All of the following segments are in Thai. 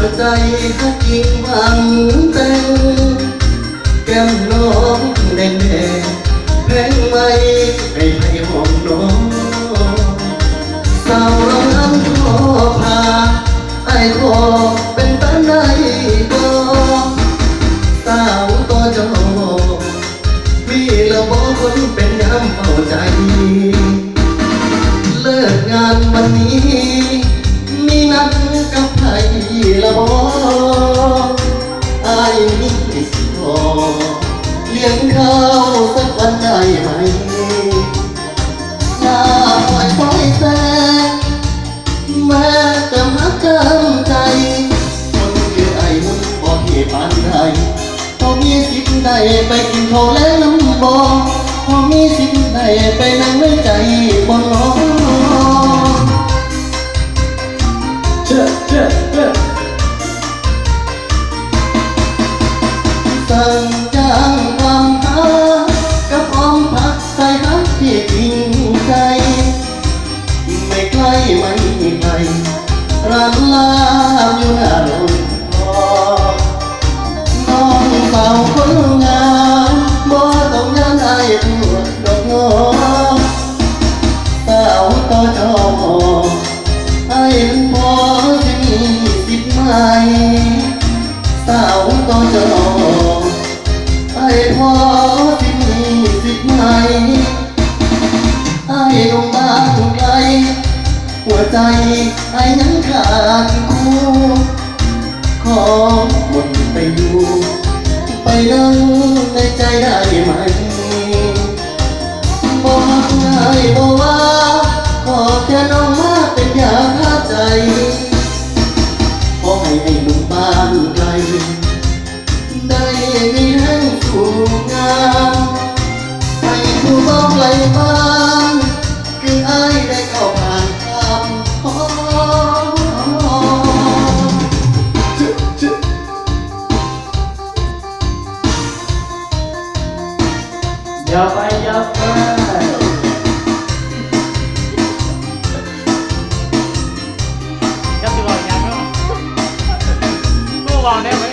ก็จริงหวังแต่งแก้มน้องแดงแดงแพงไหมให้ไทยหอมน้องสาวเราน้ำขอพาไอ้ขอเป็นตาในก็สาวตัวจอพี่ละบอกคนเป็นย้ำเฝ้าใจ เลิกงานวันนี้ายมีสิพอเลี้ยงข้าวสักวันได้ไหมอย่าปล่อยปล่อยแสงแม้จะมักจำใจ คนคือไอ้หุ่นบอกเหตุปานใดพอมีสิทธิ์ได้ไปกินข้าวแล้วน้ำบ่พอมีสิทธิ์ได้ไปนั่งในใจบ่รอเชื่อเชื่อเใจ ไอ้ยังขาดคู่ขอหมดไปอยู่ ไปนั่งในใจได้ไหมบอกง่ายบอกว่า ขอแค่น้องมาเป็นยาฆ่าใจ ขอให้ไอ้หนุ่มบ้านไกล ได้มีแห่งสู่งามให้ผู้บอกไหลบ้า อย่าไปอย่าไปจะติดหลอดยังเนาะตู้วางได้ไหม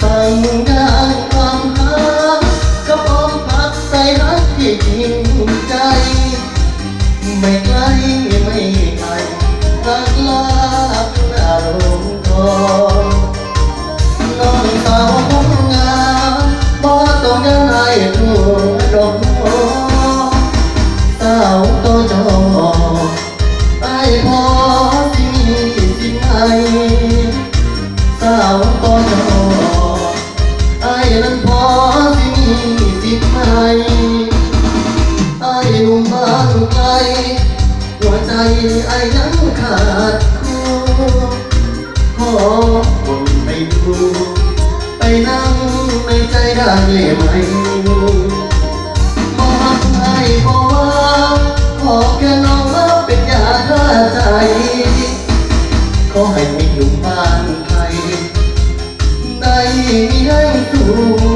สั่งงานความหาก็พร้อมพักใส่รักที่จริงใจ ไม่ไกลไม่ไกลรักลาบหน้าโรงทอง ใจไอ้ยังขาดคู่ขอคนไปดูไปนั่งในใจได้ไหมบอกให้บอกว่าขอแค่น้องมาเป็นยาฆ่าใจ ขอให้มีหนุ่บ้านไทยได้มีแรงสู่งา